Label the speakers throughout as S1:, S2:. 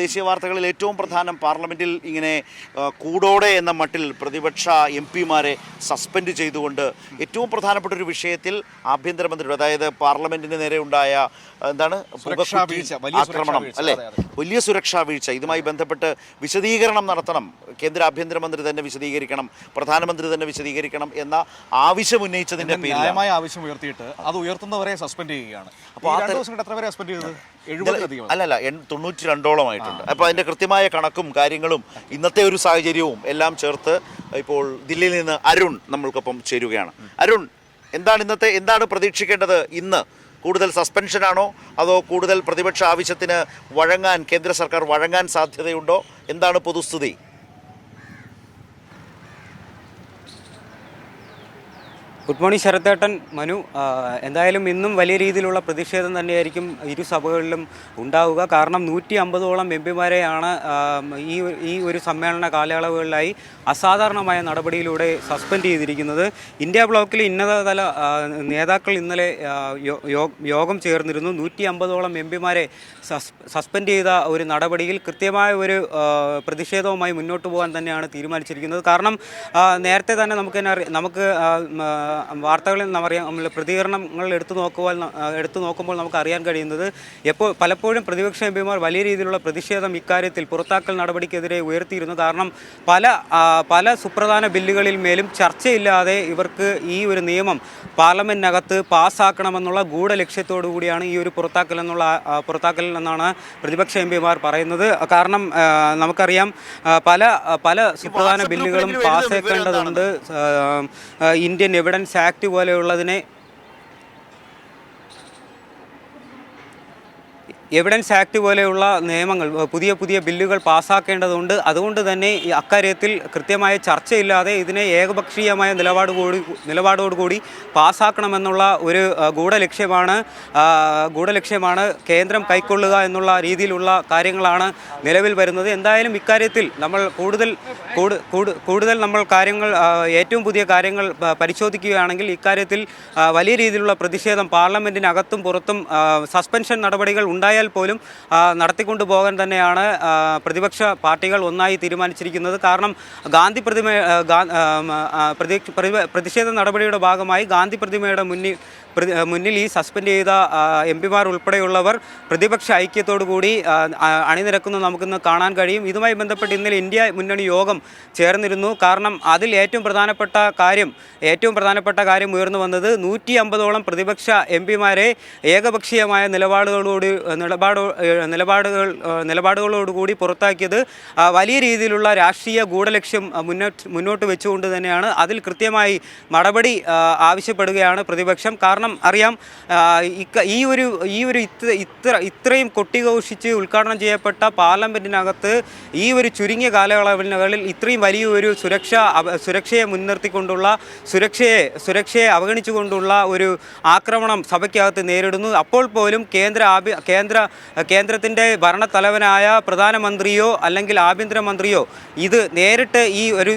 S1: ദേശീയ വാർത്തകളിൽ ഏറ്റവും പ്രധാനം പാർലമെന്റിൽ ഇങ്ങനെ കൂടോടെ എന്ന മട്ടിൽ പ്രതിപക്ഷ എം പിമാരെ സസ്പെൻഡ് ചെയ്തുകൊണ്ട് ഏറ്റവും പ്രധാനപ്പെട്ട ഒരു വിഷയത്തിൽ ആഭ്യന്തരമന്ത്രിയുടെ അതായത് പാർലമെന്റിന് നേരെ ഉണ്ടായ എന്താണ് ആക്രമണം അല്ലെ. വലിയ സുരക്ഷാ വീഴ്ച. ഇതുമായി ബന്ധപ്പെട്ട് വിശദീകരണം നടത്തണം. കേന്ദ്ര ആഭ്യന്തരമന്ത്രി തന്നെ വിശദീകരിക്കണം. പ്രധാനമന്ത്രി തന്നെ വിശദീകരിക്കണം എന്ന ആവശ്യം ഉന്നയിച്ചതിന്റെ
S2: ന്യായമായ ആവശ്യം ഉയർത്തിയിട്ട് അത് ഉയർത്തുന്നവരെ സസ്പെൻഡ് ചെയ്യുകയാണ്.
S1: അപ്പോൾ ആ
S2: ദിവസം എത്ര വരെ സസ്പെൻഡ് ചെയ്തത്? എഴുപതിലധികം
S1: അല്ലല്ല തൊണ്ണൂറ്റി തൊണ്ണൂറ്റി രണ്ടോളമായിട്ടുണ്ട് അപ്പോൾ അതിന്റെ കൃത്യമായ കണക്കും കാര്യങ്ങളും ഇന്നത്തെ ഒരു സാഹചര്യവും എല്ലാം ചേർത്ത് ഇപ്പോൾ ദില്ലിയിൽ നിന്ന് അരുൺ നമ്മൾക്കൊപ്പം ചേരുകയാണ്. അരുൺ എന്താണ് ഇന്നത്തെ എന്താണ് പ്രതീക്ഷിക്കേണ്ടത് ഇന്ന്? കൂടുതൽ സസ്പെൻഷനാണോ അതോ കൂടുതൽ പ്രതിപക്ഷ ആവശ്യത്തിന് വഴങ്ങാൻ കേന്ദ്ര സർക്കാർ വഴങ്ങാൻ സാധ്യതയുണ്ടോ? എന്താണ് പൊതുസ്ഥിതി?
S3: ഗുഡ് മോർണിംഗ് ശരത്തേട്ടൻ മനു എന്തായാലും ഇന്നും വലിയ രീതിയിലുള്ള പ്രതിഷേധം തന്നെയായിരിക്കും ഇരു സഭകളിലും ഉണ്ടാവുക. കാരണം നൂറ്റി അമ്പതോളം എം പിമാരെയാണ് ഈ ഈ ഒരു സമ്മേളന കാലയളവുകളിലായി അസാധാരണമായ നടപടിയിലൂടെ സസ്പെൻഡ് ചെയ്തിരിക്കുന്നത്. ഇന്ത്യ ബ്ലോക്കിൽ ഇന്നതല നേതാക്കൾ ഇന്നലെ യോഗം ചേർന്നിരുന്നു. നൂറ്റി അമ്പതോളം എം പിമാരെ സസ്പെൻഡ് ചെയ്ത ഒരു നടപടിയിൽ കൃത്യമായ ഒരു പ്രതിഷേധവുമായി മുന്നോട്ട് പോകാൻ തന്നെയാണ് തീരുമാനിച്ചിരിക്കുന്നത്. കാരണം നേരത്തെ തന്നെ നമുക്ക് തന്നെ നമുക്ക് വാർത്തകളിൽ നമ്മറിയാം നമ്മൾ പ്രതികരണങ്ങൾ എടുത്തു നോക്കുവാൻ എടുത്തു നോക്കുമ്പോൾ നമുക്ക് അറിയാൻ കഴിയുന്നത് എപ്പോൾ പലപ്പോഴും പ്രതിപക്ഷ എം പിമാർ വലിയ രീതിയിലുള്ള പ്രതിഷേധം ഇക്കാര്യത്തിൽ പുറത്താക്കൽ നടപടിക്കെതിരെ ഉയർത്തിയിരുന്നു. കാരണം പല പല സുപ്രധാന ബില്ലുകളിൽ മേലും ചർച്ചയില്ലാതെ ഇവർക്ക് ഈ ഒരു നിയമം പാർലമെന്റിനകത്ത് പാസ്സാക്കണമെന്നുള്ള ഗൂഢലക്ഷ്യത്തോടു കൂടിയാണ് ഈ ഒരു പുറത്താക്കൽ എന്നുള്ള പുറത്താക്കൽ എന്നാണ് പ്രതിപക്ഷ എം പിമാർ പറയുന്നത്. കാരണം നമുക്കറിയാം പല പല സുപ്രധാന ബില്ലുകളും പാസ്സാക്കേണ്ടതുണ്ട്. ഇന്ത്യൻ എവിഡൻസ് ആക്ട് പോലെയുള്ളതിനെ എവിഡൻസ് ആക്ട് പോലെയുള്ള നിയമങ്ങൾ പുതിയ പുതിയ ബില്ലുകൾ പാസ്സാക്കേണ്ടതുണ്ട് അതുകൊണ്ട് തന്നെ ഈ അക്കാര്യത്തിൽ കൃത്യമായ ചർച്ചയില്ലാതെ ഇതിനെ ഏകപക്ഷീയമായ നിലപാട് കൂടി നിലപാടോടുകൂടി പാസ്സാക്കണമെന്നുള്ള ഒരു ഗൂഢലക്ഷ്യമാണ് ഗൂഢലക്ഷ്യമാണ് കേന്ദ്രം കൈക്കൊള്ളുക എന്നുള്ള രീതിയിലുള്ള കാര്യങ്ങളാണ് നിലവിൽ വരുന്നത്. എന്തായാലും ഇക്കാര്യത്തിൽ നമ്മൾ കൂടുതൽ കൂടു- കൂടു- കൂടുതൽ നമ്മൾ കാര്യങ്ങൾ ഏറ്റവും പുതിയ കാര്യങ്ങൾ പരിശോധിക്കുകയാണെങ്കിൽ ഇക്കാര്യത്തിൽ വലിയ രീതിയിലുള്ള പ്രതിഷേധം പാർലമെന്റിനകത്തും പുറത്തും സസ്പെൻഷൻ നടപടികൾ ഉണ്ടായാൽ പോലും ആ, നടത്തിക്കൊണ്ടു പോകാൻ തന്നെയാണ് പ്രതിപക്ഷ പാർട്ടികൾ ഒന്നായി തീരുമാനിച്ചിരിക്കുന്നത്. കാരണം ഗാന്ധി പ്രതിമ പ്രതിഷേധ നടപടിയുടെ ഭാഗമായി ഗാന്ധി പ്രതിമയുടെ മുന്നിൽ മുന്നിൽ ഈ സസ്പെൻഡ് ചെയ്ത എം പിമാർ ഉൾപ്പെടെയുള്ളവർ പ്രതിപക്ഷ ഐക്യത്തോടു കൂടി അണിനിരക്കുന്നത് നമുക്കിന്ന് കാണാൻ കഴിയും. ഇതുമായി ബന്ധപ്പെട്ട് ഇന്നലെ ഇന്ത്യ മുന്നണി യോഗം ചേർന്നിരുന്നു. കാരണം അതിൽ ഏറ്റവും പ്രധാനപ്പെട്ട കാര്യം ഏറ്റവും പ്രധാനപ്പെട്ട കാര്യം ഉയർന്നു വന്നത് നൂറ്റി അമ്പതോളം പ്രതിപക്ഷ എം പിമാരെ ഏകപക്ഷീയമായ നിലപാടുകളോട് നിലപാട് നിലപാടുകൾ നിലപാടുകളോടുകൂടി പുറത്താക്കിയത് വലിയ രീതിയിലുള്ള രാഷ്ട്രീയ ഗൂഢലക്ഷ്യം മുന്നോട്ട് മുന്നോട്ട് വെച്ചുകൊണ്ട് തന്നെയാണ്. അതിൽ കൃത്യമായി മറുപടി ആവശ്യപ്പെടുകയാണ് പ്രതിപക്ഷം. കാരണം അറിയാം ഈ ഒരു ഈ ഒരു ഇത്ര ഇത്ര ഇത്രയും കൊട്ടിഘോഷിച്ച് ഉദ്ഘാടനം ചെയ്യപ്പെട്ട പാർലമെന്റിനകത്ത് ഈ ഒരു ചുരുങ്ങിയ കാലയളവിനുകളിൽ ഇത്രയും വലിയ ഒരു സുരക്ഷ സുരക്ഷയെ മുൻനിർത്തിക്കൊണ്ടുള്ള സുരക്ഷയെ സുരക്ഷയെ അവഗണിച്ചുകൊണ്ടുള്ള ഒരു ആക്രമണം സഭയ്ക്കകത്ത് നേരിടുന്നു. അപ്പോൾ പോലും കേന്ദ്ര ആഭ്യ കേന്ദ്ര കേന്ദ്രത്തിന്റെ ഭരണത്തലവനായ പ്രധാനമന്ത്രിയോ അല്ലെങ്കിൽ ആഭ്യന്തരമന്ത്രിയോ ഇത് നേരിട്ട് ഈ ഒരു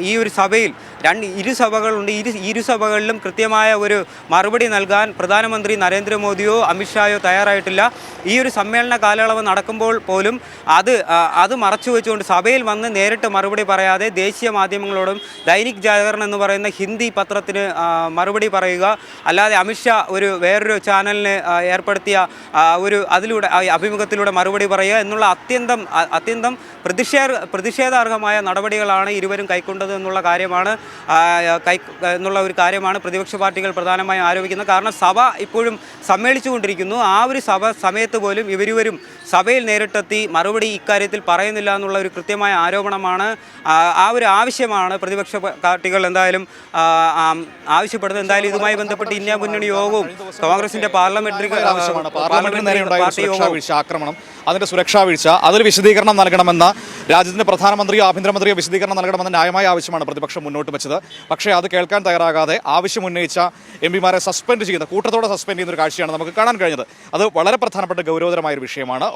S3: ഈ ഒരു സഭയിൽ രണ്ട് ഇരുസഭകളുണ്ട് ഇരു ഇരുസഭകളിലും കൃത്യമായ ഒരു മറുപടി നൽകാൻ പ്രധാനമന്ത്രി നരേന്ദ്രമോദിയോ അമിത്ഷായോ തയ്യാറായിട്ടില്ല. ഈ ഒരു സമ്മേളന കാലയളവ് നടക്കുമ്പോൾ പോലും അത് അത് മറച്ചു വെച്ചുകൊണ്ട് സഭയിൽ വന്ന് നേരിട്ട് മറുപടി പറയാതെ ദേശീയ മാധ്യമങ്ങളോടും ദൈനിക് ജാഗരൺ എന്ന് പറയുന്ന ഹിന്ദി പത്രത്തിന് മറുപടി പറയുക. അല്ലാതെ അമിത്ഷാ ഒരു വേറൊരു ചാനലിന് ഏർപ്പെടുത്തിയ ഒരു അതിലൂടെ അഭിമുഖത്തിലൂടെ മറുപടി പറയുക എന്നുള്ള അത്യന്തം അത്യന്തം പ്രതിഷേധ പ്രതിഷേധാർഹമായ നടപടികളാണ് ഇരുവരും കൈക്കൊണ്ടത് എന്നുള്ള കാര്യമാണ് കൈ എന്നുള്ള ഒരു കാര്യമാണ് പ്രതിപക്ഷ പാർട്ടികൾ പ്രധാനമായും ആരോപിക്കുന്നത്. കാരണം സഭ ഇപ്പോഴും സമ്മേളിച്ചുകൊണ്ടിരിക്കുന്നു. ആ ഒരു സഭ സമയത്ത് പോലും ഇവരുവരും സഭയിൽ നേരിട്ടെത്തി മറുപടി ഇക്കാര്യത്തിൽ പറയുന്നില്ല എന്നുള്ള ഒരു കൃത്യമായ ആരോപണമാണ് ആ, ഒരു ആവശ്യമാണ് പ്രതിപക്ഷ പാർട്ടികൾ എന്തായാലും ആവശ്യപ്പെടുന്നത്. എന്തായാലും ഇതുമായി ബന്ധപ്പെട്ട് ഇന്ത്യ മുന്നണി യോഗവും കോൺഗ്രസിന്റെ പാർലമെന്ററി യോഗവും
S2: ആക്രമണം അതിന്റെ സുരക്ഷാ വീഴ്ച അതിൽ വിശദീകരണം നൽകണമെന്ന രാജ്യത്തിന്റെ പ്രധാനമന്ത്രിയോ ആഭ്യന്തരമന്ത്രിയോ വിശദീകരണം നൽകണമെന്ന ന്യായമായ ആവശ്യമാണ് പ്രതിപക്ഷം മുന്നോട്ട് വെച്ചത്. പക്ഷേ അത് കേൾക്കാൻ തയ്യാറാകാതെ ആവശ്യം ഉന്നയിച്ച എം പിമാരെ സസ്പെൻഡ് ചെയ്യുന്ന കൂട്ടത്തോടെ സസ്പെൻഡ് ചെയ്യുന്ന ഒരു കാഴ്ചയാണ് നമുക്ക് കാണാൻ കഴിഞ്ഞത്. അത് വളരെ പ്രധാനപ്പെട്ട ഗൗരവതരമായ ഒരു വിഷയമാണ്.